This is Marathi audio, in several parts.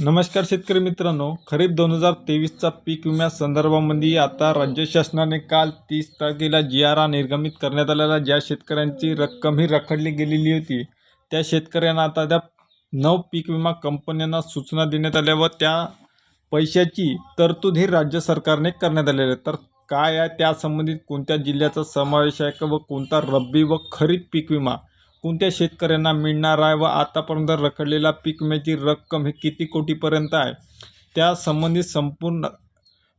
नमस्कार शेतकरी मित्रांनो खरीप दोन हजार तेवीसचा पीक विम्या संदर्भामध्ये आता राज्य शासनाने काल तीस तारखेला जी आर निर्गमित करण्यात आलेला ज्या शेतकऱ्यांची रक्कम ही रखडली गेलेली होती त्या शेतकऱ्यांना आता त्या नऊ पीक विमा कंपन्यांना सूचना देण्यात आल्या व त्या पैशाची तरतूद ही राज्य सरकारने करण्यात आलेली आहे. तर काय आहे? त्या संबंधित कोणत्या जिल्ह्याचा समावेश आहे का व कोणता रब्बी व खरीप पीक विमा? कोणत्या शेतकऱ्यांना मिळणार आहे व आतापर्यंत रखडलेला पीक विम्याची रक्कम ही किती कोटीपर्यंत आहे? त्या संबंधित संपूर्ण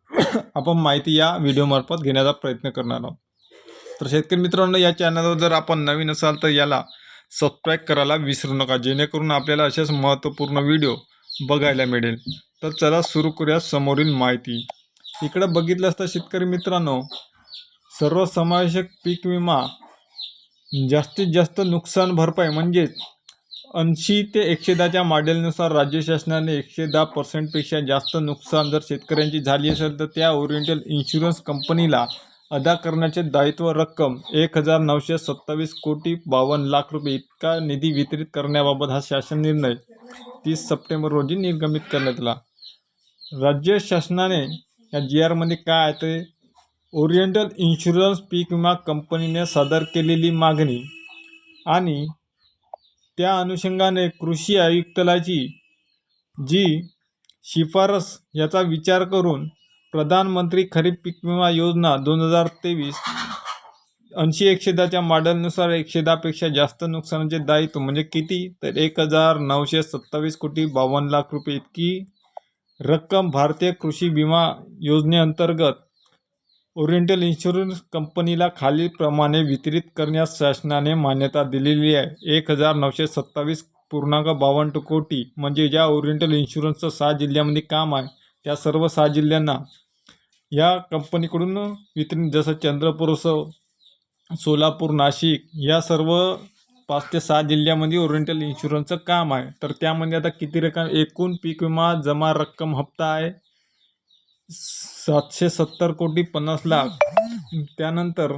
आपण माहिती या व्हिडिओमार्फत घेण्याचा प्रयत्न करणार आहोत. तर शेतकरी मित्रांनो या चॅनलवर जर आपण नवीन असाल तर याला सबस्क्राईब करायला विसरू नका. जेणेकरून आपल्याला असेच महत्त्वपूर्ण व्हिडिओ बघायला मिळेल. तर चला सुरू करूया समोरील माहिती. इकडं बघितलं असता शेतकरी मित्रांनो सर्वसमावेशक पीक विमा जास्तीत जास्त नुकसान भरपाई म्हणजेच ऐंशी ते एकशे दहाच्या मॉडेलनुसार राज्य शासनाने एकशे दहा पर्सेंटपेक्षा जास्त नुकसान जर शेतकऱ्यांची झाली असेल तर त्या ओरिएंटल इन्शुरन्स कंपनीला अदा करण्याचे दायित्व रक्कम एक हजार नऊशे सत्तावीस कोटी बावन्न लाख रुपये इतका निधी वितरित करण्याबाबत हा शासन निर्णय तीस सप्टेंबर रोजी निर्गमित करण्यात आला. राज्य शासनाने या जी आरमध्ये काय आहे ते ओरिएंटल इन्शुरन्स पीक विमा कंपनीने सादर केलेली मागणी आणि त्या अनुषंगाने कृषी आयुक्तालयाची जी शिफारस याचा विचार करून प्रधानमंत्री खरीप पीक विमा योजना दोन हजार तेवीस ऐंशी एकशे दहाच्या मॉडेलनुसार एकशे दहापेक्षा जास्त नुकसानाचे दायित्व म्हणजे किती? तर एक हजार नऊशे सत्तावीस कोटी बावन्न लाख रुपये इतकी रक्कम भारतीय कृषी विमा योजनेअंतर्गत ओरिएंटल इन्शुरन्स कंपनीला खालीलप्रमाणे वितरित करण्यास शासनाने मान्यता दिलेली आहे. एक हजार नऊशे सत्तावीस पूर्णांक बावन्न कोटी म्हणजे ज्या ओरिएंटल इन्शुरन्सचं सहा जिल्ह्यामध्ये काम आहे त्या सर्व सहा जिल्ह्यांना या कंपनीकडून वितरण जसं चंद्रपूर सोलापूर नाशिक या सर्व पाच ते सहा जिल्ह्यामध्ये ओरिएंटल इन्शुरन्सचं काम आहे. तर त्यामध्ये आता किती रक्कम? एकूण पीक विमा जमा रक्कम हप्ता आहे. सातशे सत्तर कोटी पन्नास लाख. त्यानंतर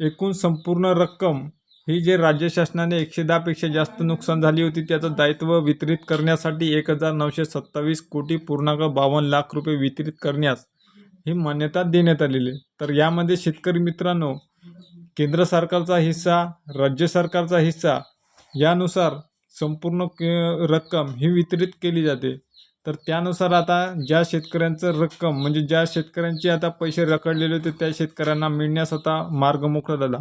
एकूण संपूर्ण रक्कम ही जे राज्य शासनाने एकशे दहापेक्षा जास्त नुकसान झाली होती त्याचं दायित्व वितरित करण्यासाठी एक हजार नऊशे सत्तावीस कोटी पूर्णांक बावन्न लाख रुपये वितरित करण्यास ही मान्यता देण्यात आलेली आहे. तर यामध्ये शेतकरी मित्रांनो केंद्र सरकारचा हिस्सा राज्य सरकारचा हिस्सा यानुसार संपूर्ण रक्कम ही वितरित केली जाते. तर त्यानुसार आता ज्या शेतकऱ्यांचं रक्कम म्हणजे ज्या शेतकऱ्यांचे आता पैसे रखडलेले होते त्या शेतकऱ्यांना मिळण्यास आता मार्ग मोकळा झाला.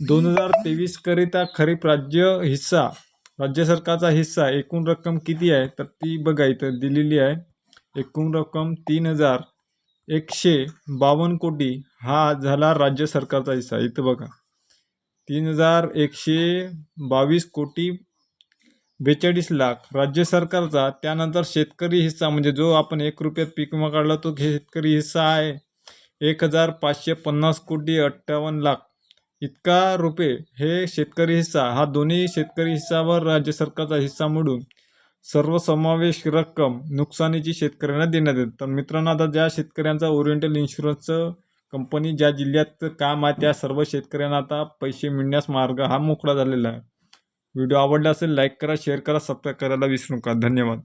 दोन हजार तेवीसकरिता खरीप राज्य हिस्सा राज्य सरकारचा हिस्सा एकूण रक्कम किती आहे? तर ती बघा इथं दिलेली आहे. एकूण रक्कम तीन हजार एकशे बावन्न कोटी हा झाला राज्य सरकारचा हिस्सा. इथं बघा. तीन हजार एकशे बावीस कोटी बेचाळीस लाख. राज्य सरकारचा त्यानंतर शेतकरी हिस्सा म्हणजे जो आपण एक रुपयात पीक विमा काढला तो शेतकरी हिस्सा आहे. एक हजार पाचशे पन्नास कोटी अठ्ठावन्न लाख. इतका रुपये हे शेतकरी हिस्सा हा दोन्ही शेतकरी हिस्सावर राज्य सरकारचा हिस्सा मिळून सर्वसमावेश रक्कम नुकसानीची शेतकऱ्यांना देण्यात येते. तर मित्रांनो आता ज्या शेतकऱ्यांचा ओरिएंटल इन्शुरन्सचं कंपनी ज्या जिल्ह्यात काम आहे त्या सर्व शेतकऱ्यांना आता पैसे मिळण्यास मार्ग हा मोकळा झालेला आहे. व्हिडिओ आवडला असेल लाईक करा शेअर करा सबस्क्राईब करायला विसरू नका. धन्यवाद.